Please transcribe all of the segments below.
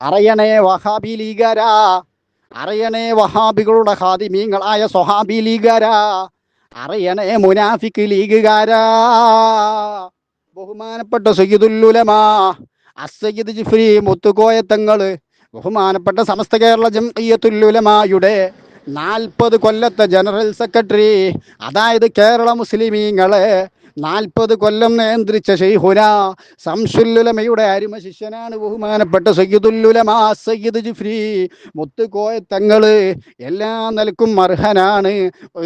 അറിയണേ വഹാബി ലീഗരാ. അറിയണേ വഹാബികളുടെ ഹാദിമീങ്ങളായ സ്വഹാബി ലീഗരാ. അറിയണേ മുനാഫിക്ക് ലീഗുകാരാ. ബഹുമാനപ്പെട്ട സയ്യിദുല്ലുലമാ അസയ്യിദ് ജിഫ്രി മുത്തുകോയത്തങ്ങൾ ബഹുമാനപ്പെട്ട സമസ്ത കേരള ജംഇയ്യത്തുല്ലുലമായുടെ നാൽപ്പത് കൊല്ലത്തെ ജനറൽ സെക്രട്ടറി അതായത് കേരള മുസ്ലിമീങ്ങളെ നാൽപ്പത് കൊല്ലം നിയന്ത്രിച്ച ഷെയ്ഹുന സംസുല്ലുലമയുടെ അരിമ ശിഷ്യനാണ് ബഹുമാനപ്പെട്ട സയ്യിദുല്ലുലമാ സയ്യിദ് ജിഫ്രി. മുത്തുകോയ തങ്ങൾ എല്ലാ നിലക്കും അർഹനാണ്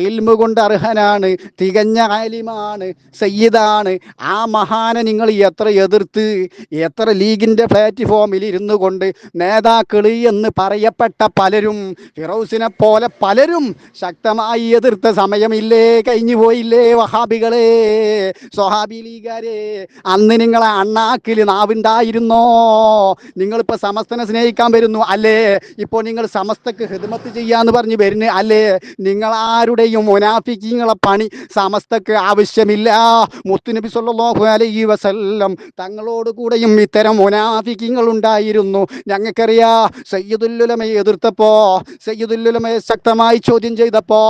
ഇൽമ കൊണ്ട് അർഹനാണ് തികഞ്ഞ ആലിമാണ് സയ്യിദാണ്. ആ മഹാനെ നിങ്ങൾ എത്ര എതിർത്ത് എത്ര ലീഗിന്റെ പ്ലാറ്റ്ഫോമിൽ ഇരുന്നു കൊണ്ട് നേതാക്കൾ എന്ന് പറയപ്പെട്ട പലരും ഫിറോസിനെ പോലെ പലരും ശക്തമായി എതിർത്ത സമയമില്ലേ കഴിഞ്ഞു പോയില്ലേ വഹാബികളെ? സ്വഹാബി ലീഗാരെ അന്ന് നിങ്ങളെ അണ്ണാക്കിൽ നാവുണ്ടായിരുന്നോ? നിങ്ങളിപ്പോ സമസ്തനെ സ്നേഹിക്കാൻ വരുന്നു അല്ലേ? ഇപ്പോൾ നിങ്ങൾ സമസ്തക്ക് ഹിദ്മത്ത് ചെയ്യാന്ന് പറഞ്ഞ് വരുന്നു അല്ലേ? നിങ്ങൾ ആരുടെയും മുനാഫിക്കിങ്ങളെ പണി സമസ്തക്ക് ആവശ്യമില്ല. മുത്തുനബി സല്ലല്ലാഹു അലൈഹി വസല്ലം തങ്ങളോട് കൂടെയും ഇത്തരം മുനാഫിക്കിങ്ങൾ ഉണ്ടായിരുന്നു. ഞങ്ങൾക്കറിയാ സയ്യദുല്ലുലമയെ എതിർത്തപ്പോ സയ്യദുല്ലുലമയെ ശക്തമായി ചോദ്യം ചെയ്തപ്പോ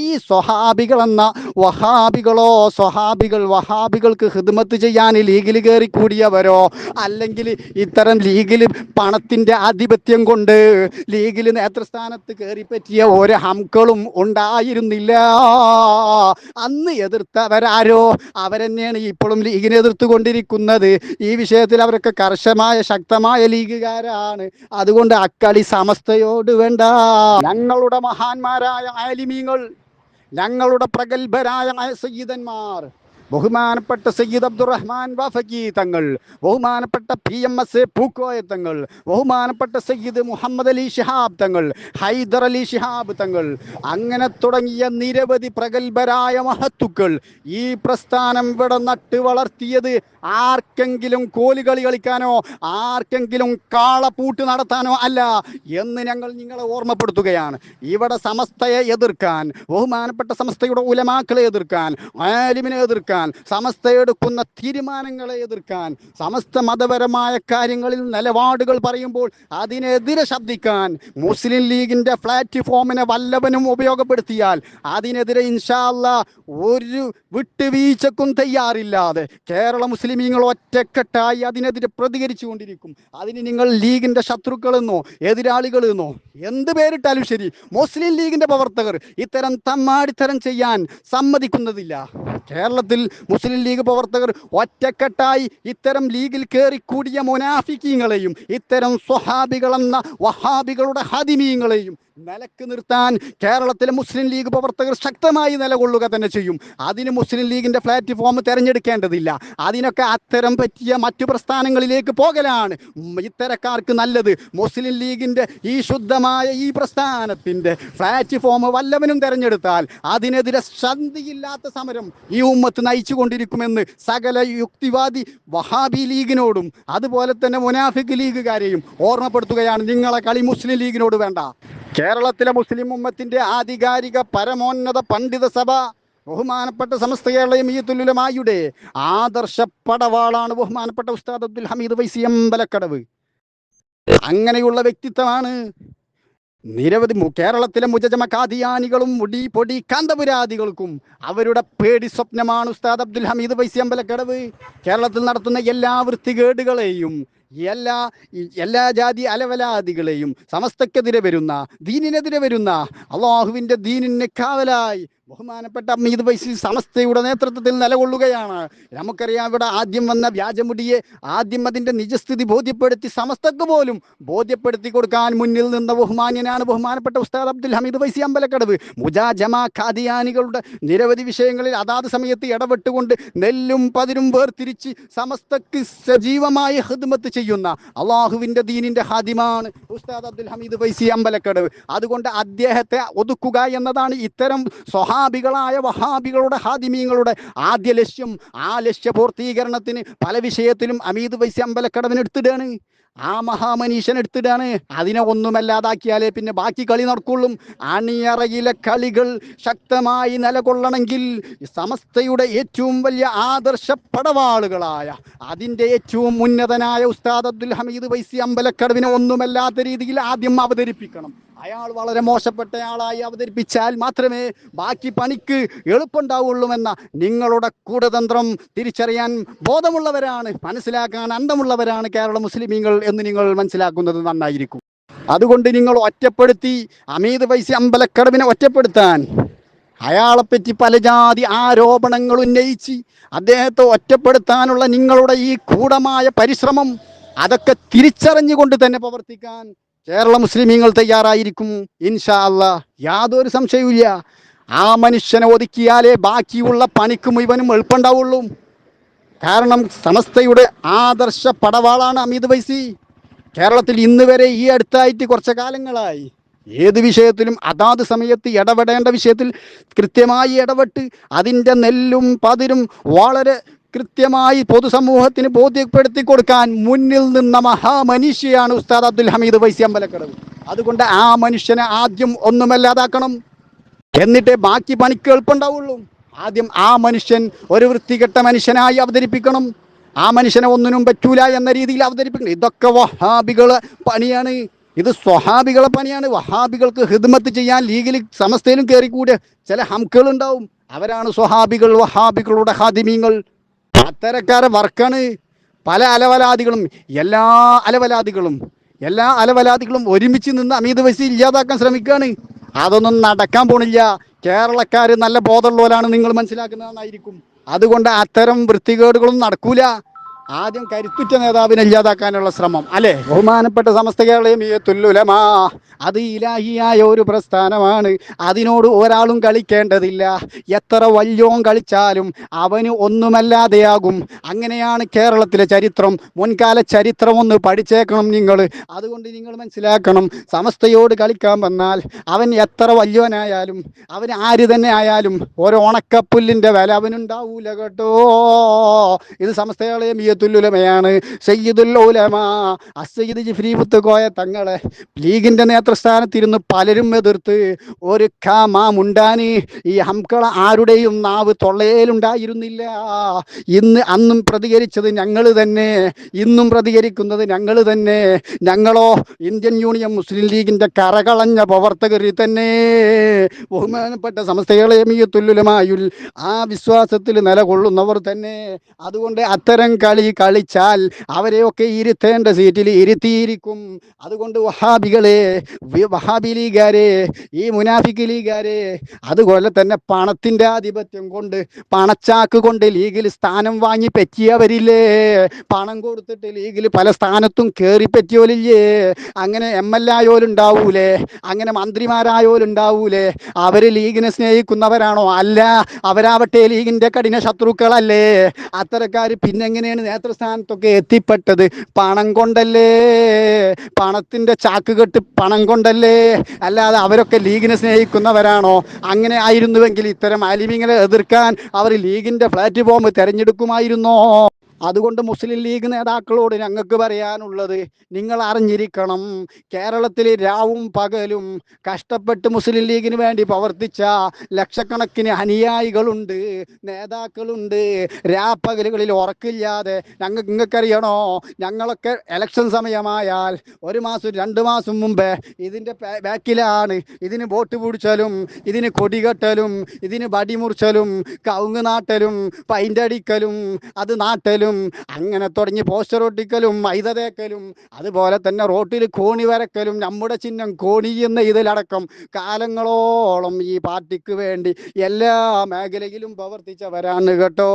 ഈ സ്വഹാബികൾ എന്ന വഹാബികളോ സ്വഹാബികൾ വഹാബികൾക്ക് ഹിദ്മത്ത് ചെയ്യാൻ ലീഗിൽ കയറി കൂടിയവരോ? അല്ലെങ്കിൽ ഇത്തരം ലീഗിൽ പണത്തിന്റെ ആധിപത്യം കൊണ്ട് ലീഗിൽ നേതൃസ്ഥാനത്ത് കയറിപ്പറ്റിയ ഒരു ഹംക്കളും ഉണ്ടായിരുന്നില്ല. അന്ന് എതിർത്തവരാരോ? അവരെന്നെയാണ് ഇപ്പോഴും ലീഗിനെ എതിർത്തുകൊണ്ടിരിക്കുന്നത് ഈ വിഷയത്തിൽ അവരൊക്കെ കർശമായ ശക്തമായ ലീഗുകാരാണ്. അതുകൊണ്ട് അക്കളി സമസ്തയോട് വേണ്ട. ഞങ്ങളുടെ മഹാന്മാരായ ആലിമീങ്ങൾ ഞങ്ങളുടെ പ്രഗത്ഭരായ സയ്യിദന്മാർ ബഹുമാനപ്പെട്ട സയ്യിദ് അബ്ദുറഹ്മാൻ വാഫക്കി തങ്ങൾ ബഹുമാനപ്പെട്ട P M S A Pookoya Thangal ബഹുമാനപ്പെട്ട സയ്യിദ് മുഹമ്മദ് അലി ഷിഹാബ് തങ്ങൾ ഹൈദർ അലി ഷിഹാബ് തങ്ങൾ. അങ്ങനെ തുടങ്ങിയ നിരവധി പ്രഗത്ഭരായ മഹത്തുക്കൾ ഈ പ്രസ്ഥാനം ഇവിടെ നട്ട് വളർത്തിയത് ആർക്കെങ്കിലും കോലുകളി കളിക്കാനോ ആർക്കെങ്കിലും കാളപ്പൂട്ട് നടത്താനോ അല്ല എന്ന് ഞങ്ങൾ നിങ്ങളെ ഓർമ്മപ്പെടുത്തുകയാണ്. ഇവിടെ സമസ്തയെ എതിർക്കാൻ ബഹുമാനപ്പെട്ട സമസ്തയുടെ ഉലമാക്കളെ എതിർക്കാൻ ആലിമിനെ എതിർക്കാൻ സമസ്ത എടുക്കുന്ന തീരുമാനങ്ങളെ എതിർക്കാൻ സമസ്ത മതപരമായ കാര്യങ്ങളിൽ നിലപാടുകൾ പറയുമ്പോൾ അതിനെതിരെ ശബ്ദിക്കാൻ മുസ്ലിം ലീഗിന്റെ പ്ലാറ്റ്ഫോമിനെ വല്ലവനും ഉപയോഗപ്പെടുത്തിയാൽ അതിനെതിരെ ഇൻഷാല്ല ഒരു വിട്ടുവീഴ്ചക്കും തയ്യാറില്ലാതെ കേരള മുസ്ലിമീങ്ങൾ ഒറ്റക്കെട്ടായി അതിനെതിരെ പ്രതികരിച്ചു കൊണ്ടിരിക്കും അതിന് നിങ്ങൾ ലീഗിന്റെ ശത്രുക്കളെന്നോ എതിരാളികളെന്നോ എന്ത് പേരിട്ടാലും ശരി മുസ്ലിം ലീഗിന്റെ പ്രവർത്തകർ ഇത്തരം തമ്മാടിത്തരം ചെയ്യാൻ സമ്മതിക്കുന്നതില്ല. കേരളത്തിൽ മുസ്ലിം ലീഗ് പ്രവർത്തകർ ഒറ്റക്കെട്ടായി ഇത്തരം ലീഗിൽ കയറിക്കൂടിയ മുനാഫിക്കീങ്ങളെയും ഇത്തരം സ്വഹാബികളെന്ന വഹാബികളുടെ ഹദിമീങ്ങളെയും നിലയ്ക്ക് നിർത്താൻ കേരളത്തിലെ മുസ്ലിം ലീഗ് പ്രവർത്തകർ ശക്തമായി നിലകൊള്ളുക തന്നെ ചെയ്യും. അതിന് മുസ്ലിം ലീഗിന്റെ പ്ലാറ്റ്ഫോം തിരഞ്ഞെടുക്കേണ്ടതില്ല. അതിനൊക്കെ അത്തരം പറ്റിയ മറ്റു പ്രസ്ഥാനങ്ങളിലേക്ക് പോകലാണ് ഇത്തരക്കാർക്ക് നല്ലത്. മുസ്ലിം ലീഗിന്റെ ഈ ശുദ്ധമായ ഈ പ്രസ്ഥാനത്തിന്റെ പ്ലാറ്റ്ഫോം വല്ലവനും തിരഞ്ഞെടുത്താൽ അതിനെതിരെ ശന്തിയില്ലാത്ത സമരം ഉമ്മത്ത് നയിച്ചു കൊണ്ടിരിക്കുമെന്ന് സകല യുക്തിവാദി വഹാബി ലീഗിനോടും അതുപോലെ തന്നെ മുനാഫിക് ലീഗുകാരെയും ഓർമ്മപ്പെടുത്തുകയാണ് നിങ്ങളെ കളി മുസ്ലിം ലീഗിനോട് വേണ്ട. കേരളത്തിലെ മുസ്ലിം ഉമ്മത്തിന്റെ ആധികാരിക പരമോന്നത പണ്ഡിത സഭ ബഹുമാനപ്പെട്ട സമസ്ത കേരളയും ഈ തുല്യമായുടെ ആദർശ പടവാളാണ് ബഹുമാനപ്പെട്ട ഉസ്താദ് അബ്ദുൽ ഹമീദ് വൈസി അമ്പലക്കടവ്. അങ്ങനെയുള്ള വ്യക്തിത്വമാണ് നിരവധി കേരളത്തിലെ മുജജമ കാദിയാനികളും മുടി പൊടി കാന്തപുരാദികൾക്കും അവരുടെ പേടി സ്വപ്നമാണ് ഉസ്താദ് അബ്ദുൽ ഹമീദ് വൈസി അമ്പലക്കടവ്. കേരളത്തിൽ നടത്തുന്ന എല്ലാ വൃത്തികേടുകളെയും എല്ലാ എല്ലാ ജാതി അലവലാദികളെയും സമസ്തക്കെതിരെ വരുന്ന ദീനിനെതിരെ വരുന്ന അള്ളാഹുവിന്റെ ദീനിന് കാവലായി ബഹുമാനപ്പെട്ട മീത് പൈസി സമസ്തയുടെ നേതൃത്വത്തിൽ നിലകൊള്ളുകയാണ്. നമുക്കറിയാം ഇവിടെ ആദ്യം വന്ന വ്യാജമുടിയെ ആദ്യം അതിന്റെ നിജസ്ഥിതി ബോധ്യപ്പെടുത്തി സമസ്തക്ക് പോലും ബോധ്യപ്പെടുത്തി കൊടുക്കാൻ മുന്നിൽ നിന്ന ബഹുമാന്യനാണ് ബഹുമാനപ്പെട്ട ഉസ്താദ് അബ്ദുൽ ഹമീദ് വൈസി അമ്പലക്കടവ്. മുജാ ജമാ ഖാദിയാനികളുടെ നിരവധി വിഷയങ്ങളിൽ അതാത് സമയത്ത് ഇടപെട്ടുകൊണ്ട് നെല്ലും പതിരും വേർതിരിച്ച് സമസ്തക്ക് സജീവമായി ഹിദ്മത്ത് ചെയ്യുന്ന അള്ളാഹുവിന്റെ ദീനിന്റെ ഹാദിമാണ് ഉസ്താദ് അബ്ദുൽ ഹമീദ് വൈസി അമ്പലക്കടവ്. അതുകൊണ്ട് അദ്ദേഹത്തെ ഒതുക്കുക എന്നതാണ് ഇത്തരം സ്വഹാബികളായ വഹാബികളുടെ ഹാദിമീങ്ങളുടെ ആദ്യ ലക്ഷ്യം ആ ലക്ഷ്യ പൂർത്തീകരണത്തിന് പല വിഷയത്തിലും അമീദ് വൈസി അമ്പലക്കടവിന് എടുത്തിടാണ്. ആ മഹാമനീഷൻ എടുത്തിടാണ്. അതിനെ ഒന്നുമല്ലാതാക്കിയാലേ പിന്നെ ബാക്കി കളി നടക്കുള്ളൂ. അണിയറയിലെ കളികൾ ശക്തമായി നിലകൊള്ളണമെങ്കിൽ സമസ്തയുടെ ഏറ്റവും വലിയ ആദർശ പടവാളുകളായ അതിന്റെ ഏറ്റവും ഉന്നതനായ ഉസ്താദ് അബ്ദുൽ ഹമീദ് വൈസി അമ്പലക്കടവിനെ ഒന്നുമല്ലാത്ത രീതിയിൽ ആദ്യം അവതരിപ്പിക്കണം. അയാൾ വളരെ മോശപ്പെട്ട ആളായി അവതരിപ്പിച്ചാൽ മാത്രമേ ബാക്കി പണിക്ക് എളുപ്പമുണ്ടാവുള്ളൂ എന്ന നിങ്ങളുടെ കൂടതന്ത്രം തിരിച്ചറിയാൻ ബോധമുള്ളവരാണ് മനസ്സിലാക്കാൻ അന്തമുള്ളവരാണ് കേരള മുസ്ലിമീങ്ങൾ എന്ന് നിങ്ങൾ മനസ്സിലാക്കുന്നത് നന്നായിരിക്കും. അതുകൊണ്ട് നിങ്ങൾ ഒറ്റപ്പെടുത്തി അമീത് വൈസി അമ്പലക്കടവിനെ ഒറ്റപ്പെടുത്താൻ. അയാളെപ്പറ്റി പല ജാതി ആരോപണങ്ങൾ ഉന്നയിച്ച് അദ്ദേഹത്തെ ഒറ്റപ്പെടുത്താനുള്ള നിങ്ങളുടെ ഈ കൂടമായ പരിശ്രമം അതൊക്കെ തിരിച്ചറിഞ്ഞുകൊണ്ട് തന്നെ പ്രവർത്തിക്കാൻ കേരള മുസ്ലിമീങ്ങൾ തയ്യാറായിരിക്കും ഇൻഷാ അല്ല യാതൊരു സംശയവുമില്ല. ആ മനുഷ്യനെ ഒതുക്കിയാലേ ബാക്കിയുള്ള പണിക്ക് മുഴുവനും എളുപ്പമുണ്ടാവുള്ളൂ. കാരണം സമസ്തയുടെ ആദർശ പടവാളാണ് അമിത് വൈസി. കേരളത്തിൽ ഇന്ന് വരെ ഈ അടുത്തായിട്ട് കുറച്ച് കാലങ്ങളായി. ഏത് വിഷയത്തിലും അതാത് സമയത്ത് ഇടപെടേണ്ട വിഷയത്തിൽ കൃത്യമായി ഇടപെട്ട് അതിന്റെ നെല്ലും പതിരും വളരെ കൃത്യമായി പൊതുസമൂഹത്തിന് ബോധ്യപ്പെടുത്തി കൊടുക്കാൻ മുന്നിൽ നിന്ന മഹാമനുഷ്യയാണ് ഉസ്താദ് അബ്ദുൽ ഹമീദ് വൈസി അമ്പലക്കടവ്. അതുകൊണ്ട് ആ മനുഷ്യനെ ആദ്യം ഒന്നുമല്ലാതാക്കണം എന്നിട്ടേ ബാക്കി പണിക്ക് എളുപ്പമുണ്ടാവുള്ളൂ. ആദ്യം ആ മനുഷ്യൻ ഒരു വൃത്തികെട്ട മനുഷ്യനായി അവതരിപ്പിക്കണം. ആ മനുഷ്യനെ ഒന്നിനും പറ്റൂല എന്ന രീതിയിൽ അവതരിപ്പിക്കണം. ഇതൊക്കെ വഹാബികളെ പണിയാണ്. ഇത് സ്വഹാബികളെ പണിയാണ്. വഹാബികൾക്ക് ഹിദ്മത്ത് ചെയ്യാൻ ലീഗലി സമസ്തയിലും കയറിക്കൂടിയ ചില ഹംകുകൾ ഉണ്ടാവും. അവരാണ് സ്വഹാബികൾ വഹാബികളുടെ ഹാദിമീങ്ങൾ. അത്തരക്കാരെ വർക്കാണ് പല അലവലാദികളും എല്ലാ അലവലാദികളും എല്ലാ അലവലാദികളും ഒരുമിച്ച് നിന്ന് അമീത് വൈസി ഇല്ലാതാക്കാൻ ശ്രമിക്കുകയാണ്. അതൊന്നും നടക്കാൻ പോണില്ല. കേരളക്കാർ നല്ല ബോധമുള്ളവരാണ് നിങ്ങൾ മനസ്സിലാക്കുന്നതെന്നായിരിക്കും. അതുകൊണ്ട് അത്തരം വൃത്തികേടുകളൊന്നും നടക്കൂല. ആദ്യം കരുത്തുറ്റ നേതാവിനെ ഇല്ലാതാക്കാനുള്ള ശ്രമം അല്ലെ? ബഹുമാനപ്പെട്ട സമസ്ത കേരളീയമാ അത് ഇലാഹിയായ ഒരു പ്രസ്ഥാനമാണ്. അതിനോട് ഒരാളും കളിക്കേണ്ടതില്ല. എത്ര വല്യോൻ കളിച്ചാലും അവന് ഒന്നുമല്ലാതെയാകും. അങ്ങനെയാണ് കേരളത്തിലെ ചരിത്രം. മുൻകാല ചരിത്രം ഒന്ന് പഠിച്ചേക്കണം നിങ്ങൾ. അതുകൊണ്ട് നിങ്ങൾ മനസ്സിലാക്കണം സമസ്തയോട് കളിക്കാൻ വന്നാൽ അവൻ എത്ര വല്യോനായാലും അവൻ ആര് തന്നെ ആയാലും ഒരു ഉണക്കപ്പുല്ലിന്റെ വില അവനുണ്ടാവൂല കേട്ടോ. ഇത് സമസ്തകളെ മിയത്തുല്ലുലമയാണ് സയ്യിദുൽ ഉലമ. അസയ്യിദ് ജിഫ്രി മുത്തുകോയ തങ്ങളെ ലീഗിന്റെ നേതൃസ്ഥാനത്തിരുന്ന് പലരും എതിർത്ത് ഒരു മുണ്ടാന് ഈ ഹംകള ആരുടെയും നാവ് തൊള്ളയിലുണ്ടായിരുന്നില്ല. ഇന്ന് അന്നും പ്രതികരിച്ചത് ഞങ്ങൾ തന്നെ. ഇന്നും പ്രതികരിക്കുന്നത് ഞങ്ങൾ തന്നെ. ഞങ്ങളോ ഇന്ത്യൻ യൂണിയൻ മുസ്ലിം ലീഗിന്റെ കരകളഞ്ഞ പ്രവർത്തകരിൽ തന്നെ. ബഹുമാനപ്പെട്ട സംസ്ഥകളെ മിയത്തുല്ലുലമായുൽ ആ വിശ്വാസത്തിൽ നിലകൊള്ളുന്നവർ തന്നെ. അതുകൊണ്ട് അത്തരം കളി കളിച്ചാൽ അവരെയൊക്കെ ഇരുത്തേണ്ട സീറ്റിൽ ഇരുത്തിയിരിക്കും. അതുകൊണ്ട് വഹാബികളെ വഹാബി ലീഗാരെ ഈ മുനാഫിക് ലീഗാരെ അതുപോലെ തന്നെ പണത്തിന്റെ ആധിപത്യം കൊണ്ട് പണച്ചാക്ക് കൊണ്ട് ലീഗിൽ സ്ഥാനം വാങ്ങി പറ്റിയവരില്ലേ? പണം കൊടുത്തിട്ട് ലീഗിൽ പല സ്ഥാനത്തും കയറി പറ്റിയോലില്ലേ? അങ്ങനെ എം എൽ ആയോലുണ്ടാവൂലേ? അങ്ങനെ മന്ത്രിമാരായോലുണ്ടാവൂലേ? അവർ ലീഗിനെ സ്നേഹിക്കുന്നവരാണോ? അല്ല അവരാവട്ടെ ലീഗിന്റെ കഠിന ശത്രുക്കളല്ലേ? അത്തരക്കാർ പിന്നെങ്ങനെയാണ് നേതൃസ്ഥാനത്തൊക്കെ എത്തിപ്പെട്ടത് പണം കൊണ്ടല്ലേ? പണത്തിന്റെ ചാക്കുകെട്ട് പണം കൊണ്ടല്ലേ? അല്ലാതെ അവരൊക്കെ ലീഗിനെ സ്നേഹിക്കുന്നവരാണോ? അങ്ങനെ ആയിരുന്നുവെങ്കിൽ ഇത്തരം അലിമിങ്ങളെ എതിർക്കാൻ അവർ ലീഗിന്റെ പ്ലാറ്റ്ഫോം തിരഞ്ഞെടുക്കുമായിരുന്നോ? അതുകൊണ്ട് മുസ്ലിം ലീഗ് നേതാക്കളോട് ഞങ്ങൾക്ക് പറയാനുള്ളത് നിങ്ങൾ അറിഞ്ഞിരിക്കണം കേരളത്തിൽ രാവും പകലും കഷ്ടപ്പെട്ട് മുസ്ലിം ലീഗിന് വേണ്ടി പ്രവർത്തിച്ച ലക്ഷക്കണക്കിന് അനുയായികളുണ്ട് നേതാക്കളുണ്ട്. രാപ്പകലുകളിൽ ഉറക്കില്ലാതെ ഞങ്ങൾ നിങ്ങൾക്കറിയണോ? ഞങ്ങളൊക്കെ ഇലക്ഷൻ സമയമായാൽ ഒരു മാസം രണ്ട് മാസം മുമ്പേ ഇതിന്റെ ബാക്കിലാണ്. ഇതിന് വോട്ട് പിടിച്ചാലും ഇതിന് കൊടികെട്ടലും ഇതിന് വടിമുറിച്ചലും കവുങ്ങ് നാട്ടലും പൈന്റടിക്കലും അത് നാട്ടലും അങ്ങനെ തുടങ്ങി പോസ്റ്റർ ഒട്ടിക്കലും മൈത തേക്കലും അതുപോലെ തന്നെ റോട്ടിൽ കോണി വരക്കലും നമ്മുടെ ചിഹ്നം കോണി എന്ന ഇതിലടക്കം കാലങ്ങളോളം ഈ പാർട്ടിക്ക് വേണ്ടി എല്ലാ മേഖലയിലും പ്രവർത്തിച്ചവരാണ് കേട്ടോ.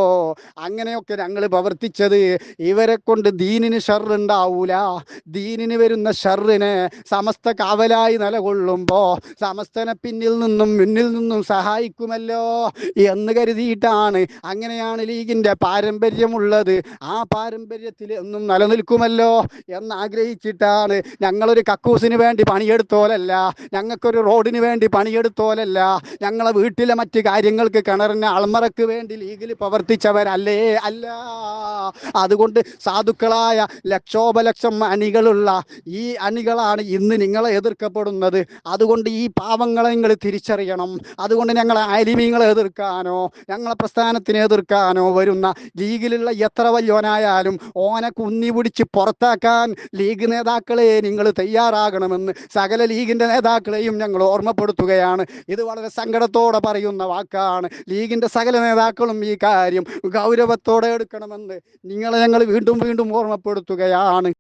അങ്ങനെയൊക്കെ ഞങ്ങൾ പ്രവർത്തിച്ചത്. ഇവരെ കൊണ്ട് ദീനിന് ഷർറുണ്ടാവൂല. ദീനിന് വരുന്ന ഷർറിനെ സമസ്ത കാവലായി നിലകൊള്ളുമ്പോൾ സമസ്തനെ പിന്നിൽ നിന്നും മുന്നിൽ നിന്നും സഹായിക്കുമല്ലോ എന്ന് കരുതിയിട്ടാണ് അങ്ങനെയാണ് ലീഗിന്റെ പാരമ്പര്യമുള്ളത്. ആ പാരമ്പര്യത്തിൽ ഒന്നും നിലനിൽക്കുമല്ലോ എന്നാഗ്രഹിച്ചിട്ടാണ് ഞങ്ങളൊരു കക്കൂസിന് വേണ്ടി പണിയെടുത്തോലല്ല ഞങ്ങൾക്കൊരു റോഡിന് വേണ്ടി പണിയെടുത്തോലല്ല ഞങ്ങളെ വീട്ടിലെ മറ്റ് കാര്യങ്ങൾക്ക് കിണറിന് അൾമറക്ക് വേണ്ടി ലീഗിൽ പ്രവർത്തിച്ചവരല്ലേ അല്ല. അതുകൊണ്ട് സാധുക്കളായ ലക്ഷോപലക്ഷം അണികളുള്ള ഈ അണികളാണ് ഇന്ന് നിങ്ങളെ എതിർക്കപ്പെടുന്നത്. അതുകൊണ്ട് ഈ പാവങ്ങളെ നിങ്ങൾ തിരിച്ചറിയണം. അതുകൊണ്ട് ഞങ്ങളെ അലിമീങ്ങളെ എതിർക്കാനോ ഞങ്ങളെ പ്രസ്ഥാനത്തിനെ എതിർക്കാനോ വരുന്ന ലീഗിലുള്ള എത്ര വലിയവനായാലും ഓനെ കുന്നി പിടിച്ച് പുറത്താക്കാൻ ലീഗ് നേതാക്കളെ നിങ്ങൾ തയ്യാറാകണമെന്ന് സകല ലീഗിന്റെ നേതാക്കളെയും ഞങ്ങൾ ഓർമ്മപ്പെടുത്തുകയാണ്. ഇത് വളരെ സങ്കടത്തോടെ പറയുന്ന വാക്കാണ്. ലീഗിന്റെ സകല നേതാക്കളും ഈ കാര്യം ഗൗരവത്തോടെ എടുക്കണമെന്ന് നിങ്ങളെ ഞങ്ങൾ വീണ്ടും വീണ്ടും ഓർമ്മപ്പെടുത്തുകയാണ്.